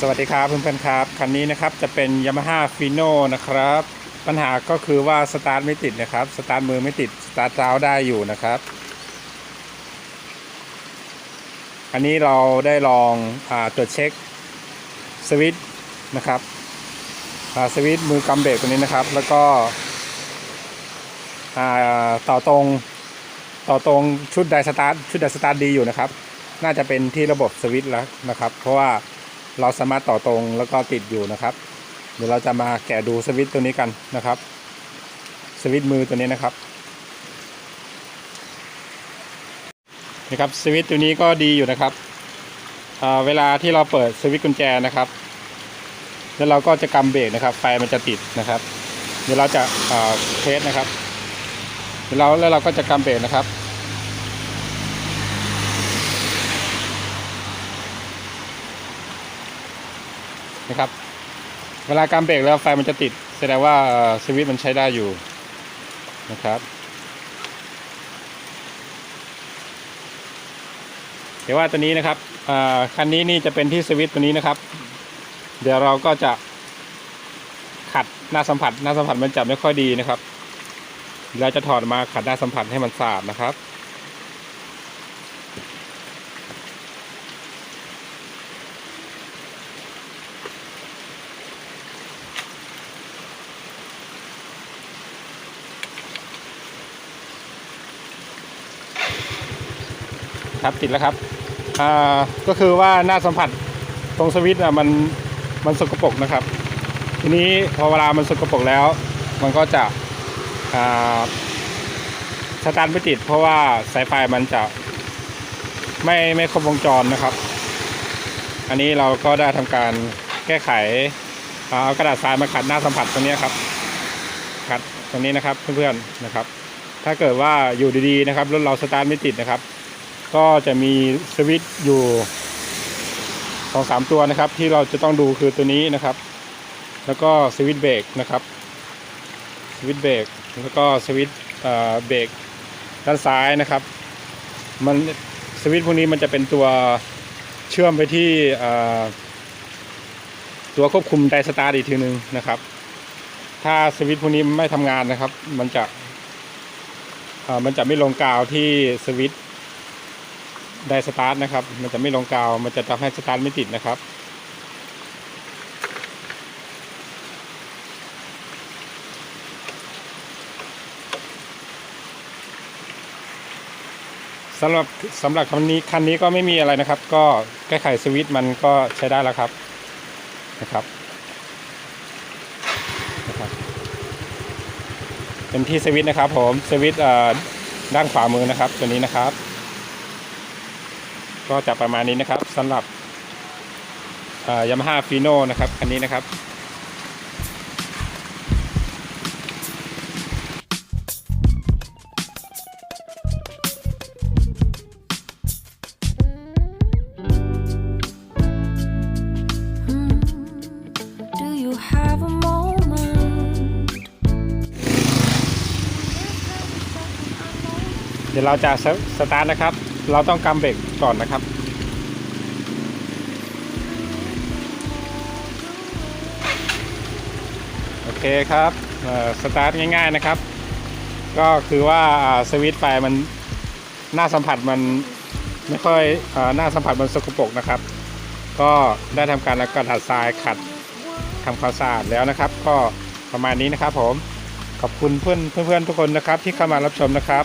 สวัสดีครับเพื่อนๆครับคันนี้นะครับจะเป็น Yamaha f i n o นะครับ ปัญหาก็คือว่าสตาร์ทไม่ติดนะครับสตาร์ทมือไม่ติดสตาร์ทเท้าได้อยู่นะครับอันนี้เราได้ลองอตรวจเช็คสวิตช์นะครับสวิตช์มือกำเบรกตัวนี้นะครับ แล้วก็ต่อตรงต่อตรงชุดไดสตาร์ทชุดไดสตาร์ทดีอยู่นะครับ น่าจะเป็นที่ระบบสวิตช์แล้วนะครับ เพราะว่า เราสามารถต่อตรงแล้วก็ติดอยู่นะครับ เดี๋ยวเราจะมาแกะดูสวิตตัวนี้กันนะครับ สวิตมือตัวนี้นะครับนะครับสวิตตัวนี้ก็ดีอยู่นะครับเวลาที่เราเปิดสวิตกุญแจนะครับ แล้วเราก็จะกำเบรกนะครับ ไฟมันจะติดนะครับ เดี๋ยวเราจะอ่าเทสนะครับ เดี๋ยวเราแล้วเราก็จะกำเบรกนะครับ นะครับ เวลาการเบรกแล้วไฟมันจะติด แสดงว่าสวิตช์มันใช้ได้อยู่นะครับเดี๋ยวว่าตัวนี้นะครับอ่าคันนี้นี่จะเป็นที่สวิตตัวนี้นะครับ เดี๋ยวเราก็จะขัดหน้าสัมผัส หน้าสัมผัสมันจะไม่ค่อยดีนะครับ เราจะถอดมาขัดหน้าสัมผัสให้มันสะอาดนะครับ ครับติดแล้วครับอ่าก็คือว่าหน้าสัมผัสตรงสวิตช์อะมันมันสกปรกนะครับ ทีนี้พอเวลามันสกปรกแล้ว มันก็จะอ่าสตาร์ทไม่ติด เพราะว่าสายไฟมันจะไม่ไม่ครบวงจรนะครับ อันนี้เราก็ได้ทำการแก้ไขเอากระดาษทรายมาขัดหน้าสัมผัสตรงนี้ครับขัดตรงนี้นะครับเพื่อนๆนะครับ ถ้าเกิดว่าอยู่ดีๆนะครับรถเราสตาร์ทไม่ติดนะครับ ก็จะมีสวิตช์อยู่สองสามตัวนะครับ ที่เราจะต้องดูคือตัวนี้นะครับ แล้วก็สวิตช์เบรกนะครับสวิตช์เบรกแล้วก็สวิตช์เบรกด้านซ้ายนะครับ มันสวิตช์พวกนี้มันจะเป็นตัวเชื่อมไปที่ตัวควบคุมไดสตาร์อีกทีหนึ่งนะครับ ถ้าสวิตช์พวกนี้ไม่ทำงานนะครับ มันจะมันจะไม่ลงกาวที่สวิตช์ ได้สตาร์ทนะครับ มันจะไม่ลงกาว มันจะทำให้สตาร์ทไม่ติดนะครับ สำหรับสำหรับคันนี้คันนี้ก็ไม่มีอะไรนะครับ ก็แก้ไขสวิตช์มันก็ใช้ได้แล้วครับนะครับนะครับ เป็นที่สวิตช์นะครับผมสวิตช์เอ่อด้านขวามือนะครับตัวนี้นะครับ ก็จะประมาณนี้นะครับสำหรับยามาฮ่าฟีโน่นะครับคันนี้นะครับ Do you have a moment? เดี๋ยวเราจะสสตาร์ทนะครับ เราต้องกำเบรกก่อนนะครับ โอเคครับสตาร์ทง่ายๆนะครับ ก็คือว่าสวิตช์ไฟมันหน้าสัมผัสมันไม่ค่อยอ่าหน้าสัมผัสมันสกปรกนะครับ ก็ได้ทำการแล้วก็ถัดทรายขัดทำความสะอาดแล้วนะครับ ก็ประมาณนี้นะครับผมขอบคุณเพื่อนเพื่อนๆทุกคนนะครับที่เข้ามารับชมนะครับ